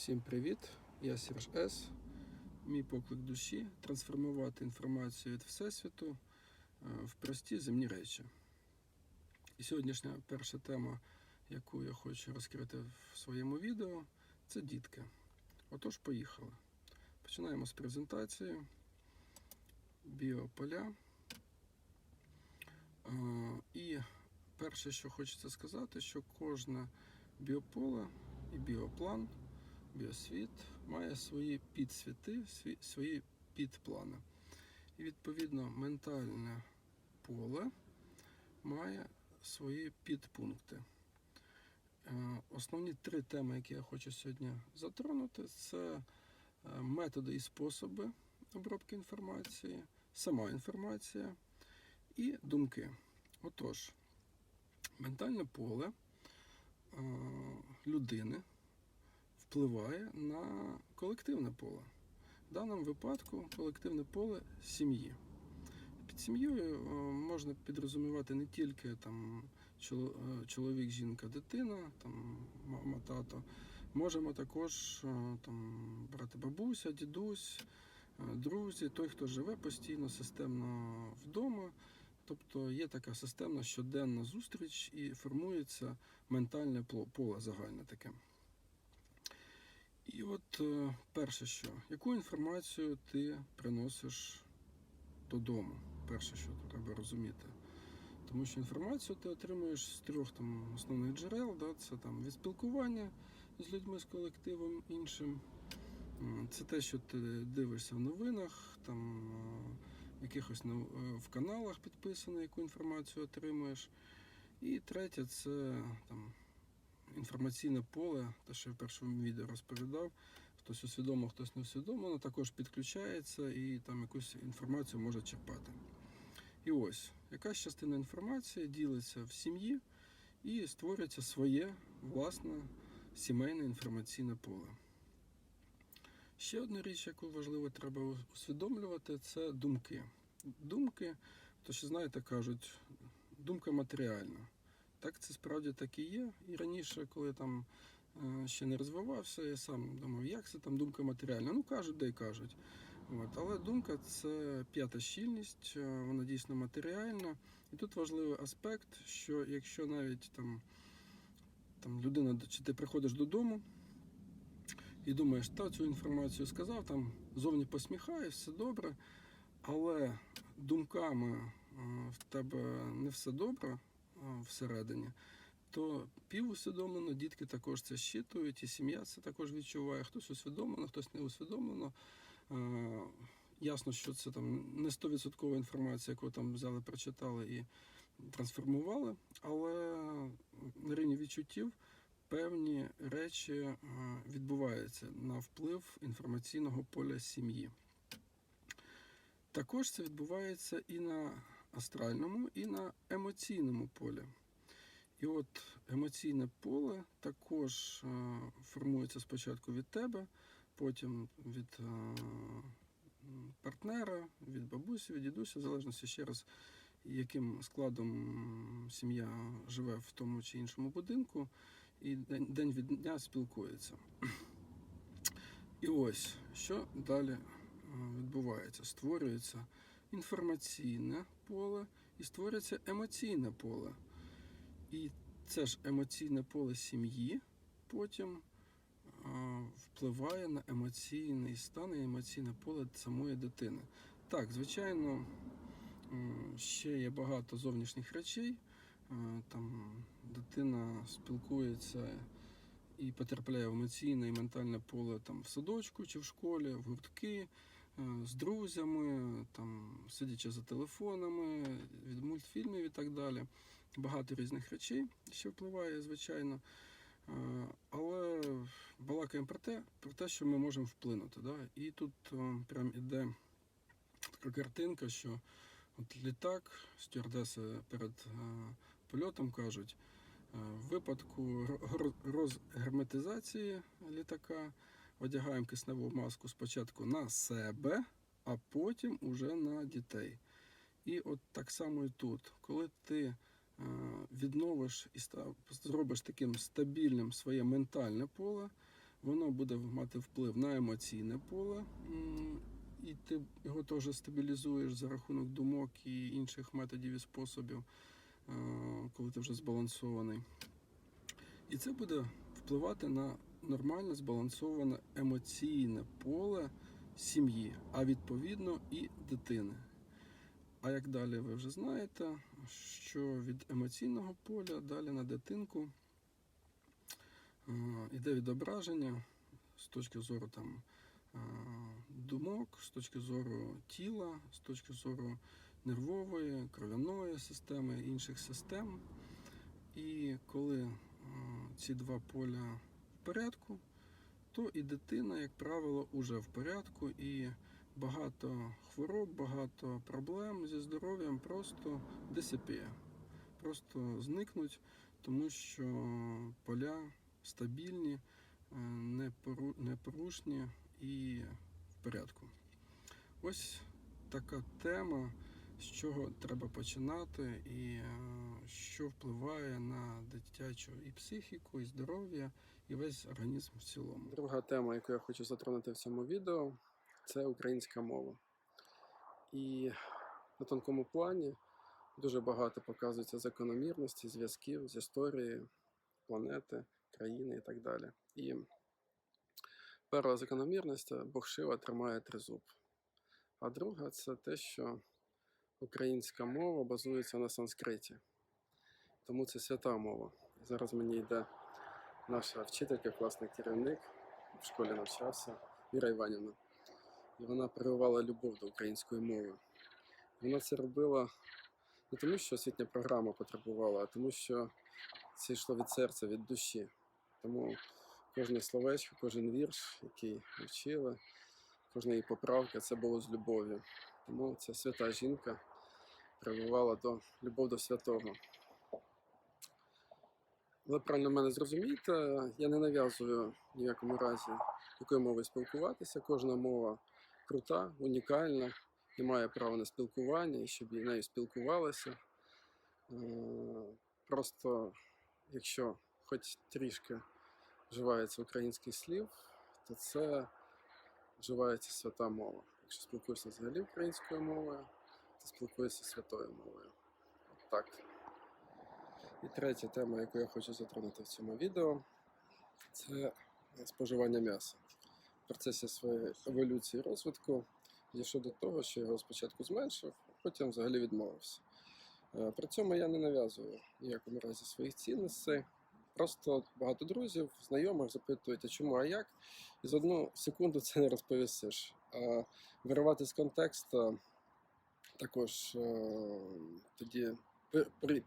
Всім привіт! Я Серж С. Мій поклик душі трансформувати інформацію від Всесвіту е, в прості земні речі. І сьогоднішня перша тема, яку я хочу розкрити в своєму відео, це дітки. Отож, поїхали. Починаємо з презентації біополя. Е, І перше, що хочеться сказати, що кожне біополе і біоплан біосвіт має свої підсвіти, свої підплани. І відповідно ментальне поле має свої підпункти. Е, Основні три теми, які я хочу сьогодні затронути, це е, методи і способи обробки інформації, сама інформація і думки. Отож, ментальне поле е, людини впливає на колективне поле. В даному випадку колективне поле сім'ї. Під сім'єю е, можна підрозумівати не тільки там, е, чоловік, жінка, дитина, там, мама, тато. Можемо також е, там, брати бабуся, дідусь, друзі, той, хто живе постійно, системно вдома. Тобто є така системна щоденна зустріч і формується ментальне поле загальне таке. І от е, перше, що яку інформацію ти приносиш додому? Перше, що треба розуміти. Тому що інформацію ти отримуєш з трьох там основних джерел, да? це там від спілкування з людьми, з колективом іншим. Це те, що ти дивишся в новинах, там е, якихось е, в каналах підписано, яку інформацію отримуєш. І третє це там інформаційне поле, те, що я в першому відео розповідав. Хтось усвідомив, хтось не усвідомлено, також підключається і там якусь інформацію може черпати. І ось, якась частина інформації ділиться в сім'ї і створюється своє власне сімейне інформаційне поле. Ще одна річ, яку важливо треба усвідомлювати, це думки. Думки, то що знаєте, кажуть, думка матеріальна. Так це справді так і є. І раніше, коли я там е, ще не розвивався, я сам думав, як це там думка матеріальна. Ну кажуть, де й кажуть. От. Але думка це п'ята щільність, е, вона дійсно матеріальна. І тут важливий аспект, що якщо навіть там, там людина, чи ти приходиш додому і думаєш, та цю інформацію сказав, там зовні посміхаєш, все добре, але думками е, в тебе не все добре всередині, то півусвідомлено дітки також це щитують, і сім'я це також відчуває. Хтось усвідомлено, хтось не усвідомлено. Е, Ясно, що це там не 100% інформація, яку там взяли, прочитали і трансформували, але на рівні відчуттів певні речі е, відбуваються на вплив інформаційного поля сім'ї. Також це відбувається і на астральному, і на емоційному полі. І от емоційне поле також е, формується спочатку від тебе, потім від е, партнера, від бабусі, від дідуся, в залежності ще раз, яким складом сім'я живе в тому чи іншому будинку, і день, від дня спілкується. І ось, що далі е, відбувається? Створюється інформаційне поле і створюється емоційне поле. І це ж емоційне поле сім'ї потім впливає на емоційний стан і емоційне поле самої дитини. Так, звичайно, ще є багато зовнішніх речей. Там дитина спілкується і потрапляє в емоційне і ментальне поле там в садочку чи в школі, в гуртки з друзями, там сидячи за телефонами, від мультфільмів і так далі. Багато різних речей ще впливає, звичайно. Е, Але балакаємо про те, про те, що ми можемо вплинути. Да? І тут е, прям іде така картинка, що от літак, стюардеси перед е, польотом кажуть, е, в випадку ро- розгерметизації літака одягаємо кисневу маску спочатку на себе, а потім уже на дітей. І от так само і тут, коли ти е, відновиш і зробиш таким стабільним своє ментальне поле, воно буде мати вплив на емоційне поле, і ти його теж стабілізуєш за рахунок думок і інших методів і способів, е, коли ти вже збалансований. І це буде впливати на нормальне збалансоване емоційне поле сім'ї, а відповідно і дитини. А як далі ви вже знаєте, що від емоційного поля далі на дитинку е, іде відображення з точки зору там, е, думок, з точки зору тіла, з точки зору нервової, кров'яної системи, інших систем. І коли е, ці два поля порядку, то і дитина, як правило, уже в порядку, і багато хвороб, багато проблем зі здоров'ям просто дисипіє, просто зникнуть, тому що поля стабільні, е, непорушні і в порядку. Ось така тема, з чого треба починати, і е, що впливає на дитячу і психіку, і здоров'я, і весь організм в цілому. Друга тема, яку я хочу затронути в цьому відео, це українська мова. І на тонкому плані дуже багато показується закономірності, зв'язків з історією планети, країни і так далі. І перша закономірність Бог Шива тримає тризуб. А друга це те, що українська мова базується на санскриті. Тому це свята мова. Зараз мені йде наша вчителька, класний керівник, в школі навчався, Віра Іванівна. І вона прививала любов до української мови. Вона це робила не тому, що освітня програма потребувала, а тому, що це йшло від серця, від душі. Тому кожне словечко, кожен вірш, який вчили, кожна її поправка це було з любов'ю. Тому ця свята жінка прививала до любов до святого. Ви правильно мене зрозумієте, я не нав'язую в ніякому разі, якою мовою спілкуватися. Кожна мова крута, унікальна і має право на спілкування, і щоб і нею спілкувалися. Е, Просто якщо хоч трішки вживається українських слів, то це вживається свята мова. Якщо спілкуєшся взагалі українською мовою, то спілкуєшся святою мовою. От так. І третя тема, яку я хочу затронути в цьому відео, це споживання м'яса. В процесі своєї еволюції і розвитку дійшов до того, що його спочатку зменшив, а потім взагалі відмовився. Е, При цьому я не нав'язую ніякому разі своїх цінностей. Просто багато друзів, знайомих запитують, а чому, а як? І за одну секунду це не розповісиш. А виривати з контексту також е, тоді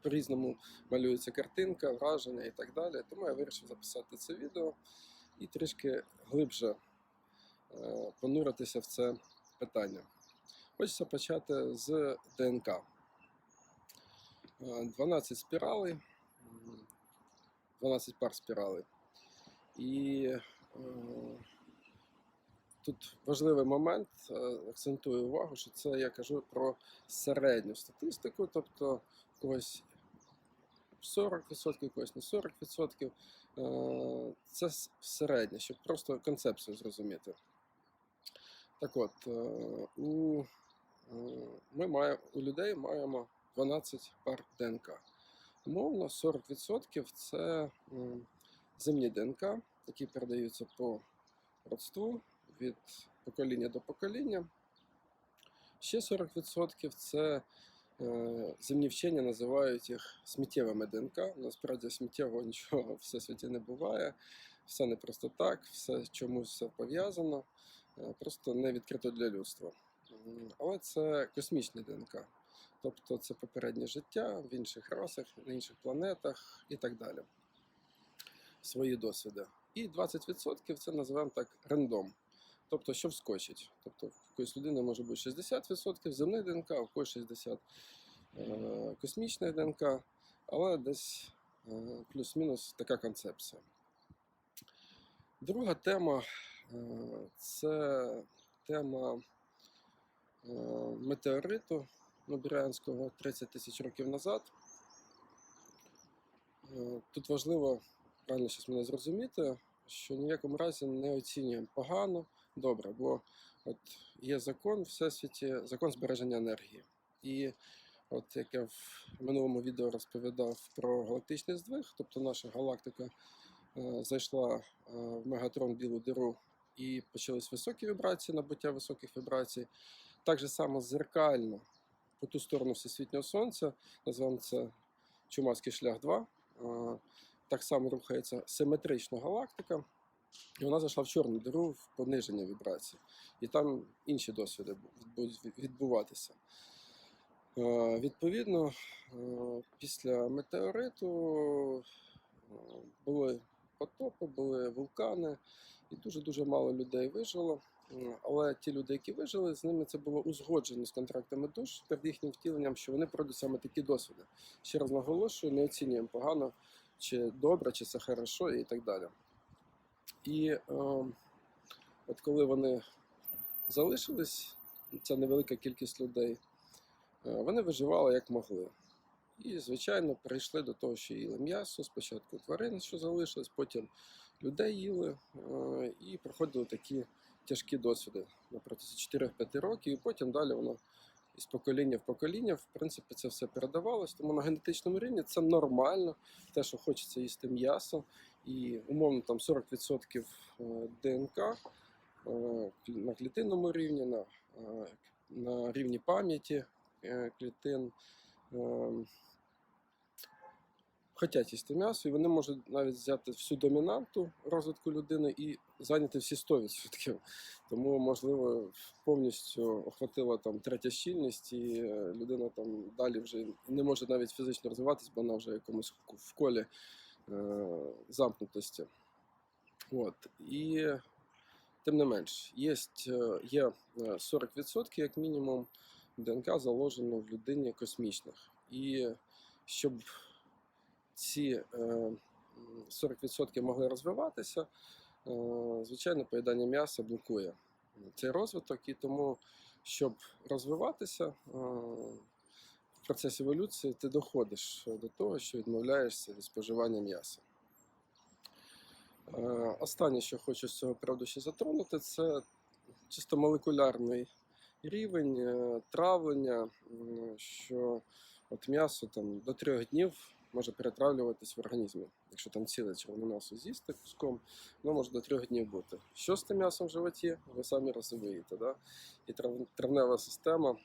по-різному малюється картинка, враження і так далі. Тому я вирішив записати це відео і трішки глибше е, понуритися в це питання. Хочеться почати з ДНК. Е, 12 спіралей, 12 пар спіралей. І е, тут важливий момент, е, акцентую увагу, що це я кажу про середню статистику, тобто когось 40%, когось не 40%. Е, Це середнє, щоб просто концепцію зрозуміти. Так от, е, у, е, ми маємо, у людей маємо 12 пар ДНК. Умовно, 40% це земні ДНК, які передаються по родству від покоління до покоління. Ще 40% це земні вчені називають їх сміттєвими ДНК. Насправді сміттєвого нічого в всесвіті не буває. Все не просто так, все чомусь все пов'язано, е, просто не відкрито для людства. Але це космічне ДНК. Тобто це попереднє життя в інших расах, на інших планетах і так далі. Свої досвіди. І 20% це називаємо так рандом. Тобто, що вскочить. Тобто, в якоїсь людини може бути 60% земних ДНК, в когось 60 е, космічних ДНК, але десь е, плюс-мінус така концепція. Друга тема е, це тема метеориту Нобірянського 30 тисяч років назад. Тут важливо правильно щось мене зрозуміти. що в якому разі не оцінюємо погано, добре, бо от є закон всесвіті, закон збереження енергії. І от як я в минулому відео розповідав про галактичний здвиг, тобто наша галактика е, зайшла е, в мегатрон білу диру і почались високі вібрації, набуття високих вібрацій. Так же само зеркально по ту сторону всесвітнього сонця, називаємо це Чумацький шлях 2. е, Так само рухається симетрична галактика, і вона зайшла в чорну диру в пониження вібрацій. І там інші досвіди будуть відбуватися. Е, Відповідно, е, після метеориту е, були потопи, були вулкани, і дуже-дуже мало людей вижило. Але ті люди, які вижили, з ними це було узгоджено з контрактами душ перед їхнім втіленням, що вони пройдуть саме такі досвіди. Ще раз наголошую, не оцінюємо погано, чи добре, чи це хорошо, і так далі. І е, от коли вони залишились, ця невелика кількість людей, е, вони виживали як могли. І, звичайно, прийшли до того, що їли м'ясо, спочатку тварин, що залишилось, потім людей їли е, і проходили такі тяжкі досвіди на протязі 4-5 років, і потім далі воно із покоління в покоління, в принципі, це все передавалось. Тому на генетичному рівні це нормально, те, що хочеться їсти м'ясо, і умовно там 40% е, ДНК е, на клітинному рівні, на, е, на рівні пам'яті клітин. Е, Хотять їсти м'ясо, і вони можуть навіть взяти всю домінанту розвитку людини і зайняти всі 100%. Тому, можливо, повністю охватила там третя щільність, і е, людина там далі вже не може навіть фізично розвиватись, бо вона вже якомусь в колі е, замкнутості. От. І тим не менш, є, є е, 40% як мінімум ДНК заложено в людині космічних. І щоб ці е, 40% могли розвиватися, е, звичайно, поїдання м'яса блокує цей розвиток, і тому, щоб розвиватися е, в процесі еволюції, ти доходиш до того, що відмовляєшся від споживання м'яса. Е, Останнє, що хочу з цього приводу ще затронути, це чисто молекулярний рівень е, травлення, що от м'ясо там до трьох днів може перетравлюватись в організмі. Якщо там ціле червоне м'ясо з'їсти куском, воно може до трьох днів бути. Що з тим м'ясом в животі, ви самі розумієте. Да? І трав- травнева система,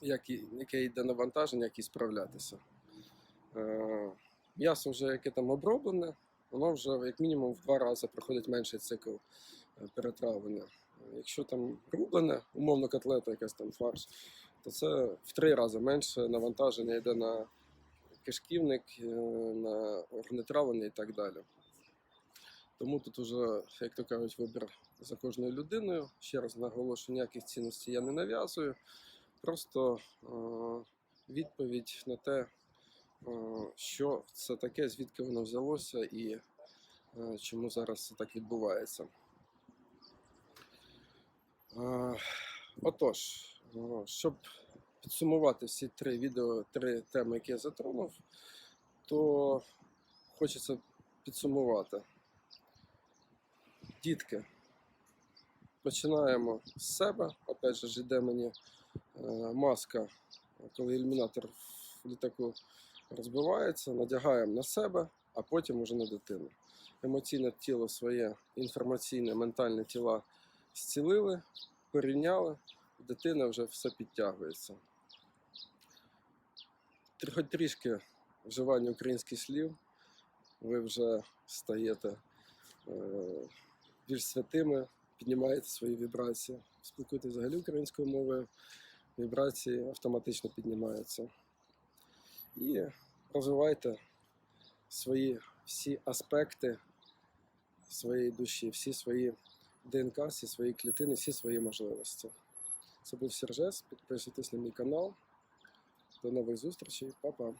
як і, яке йде навантаження, як і справлятися. Е, м'ясо вже яке там оброблене, воно вже як мінімум в два рази проходить менший цикл е, перетравлення. Якщо там рублене, умовно котлета, якась там фарш, то це в три рази менше навантаження йде на кишківник, е, на органи травлення і так далі. Тому тут уже, як то кажуть, вибір за кожною людиною. Ще раз наголошую, ніяких цінностей я не нав'язую. Просто е, відповідь на те, е, що це таке, звідки воно взялося і чому зараз це так відбувається. Отож, щоб підсумувати всі три відео, три теми, які я затронув, то хочеться підсумувати. Дітки, починаємо з себе. Опять же, йде мені е, маска, коли ілюмінатор в літаку розбивається, надягаємо на себе, а потім уже на дитину. Емоційне тіло своє, інформаційне, ментальне тіла зцілили, порівняли, дитина вже все підтягується. Хоч трішки вживання українських слів, ви вже стаєте е, більш святими, піднімаєте свої вібрації, спілкуєтесь взагалі українською мовою, вібрації автоматично піднімаються. І розвивайте свої всі аспекти своєї душі, всі свої ДНК, всі свої клітини, всі свої можливості. Це був Сержес. Підписуйтесь на мій канал. До нових зустрічей, Па-па.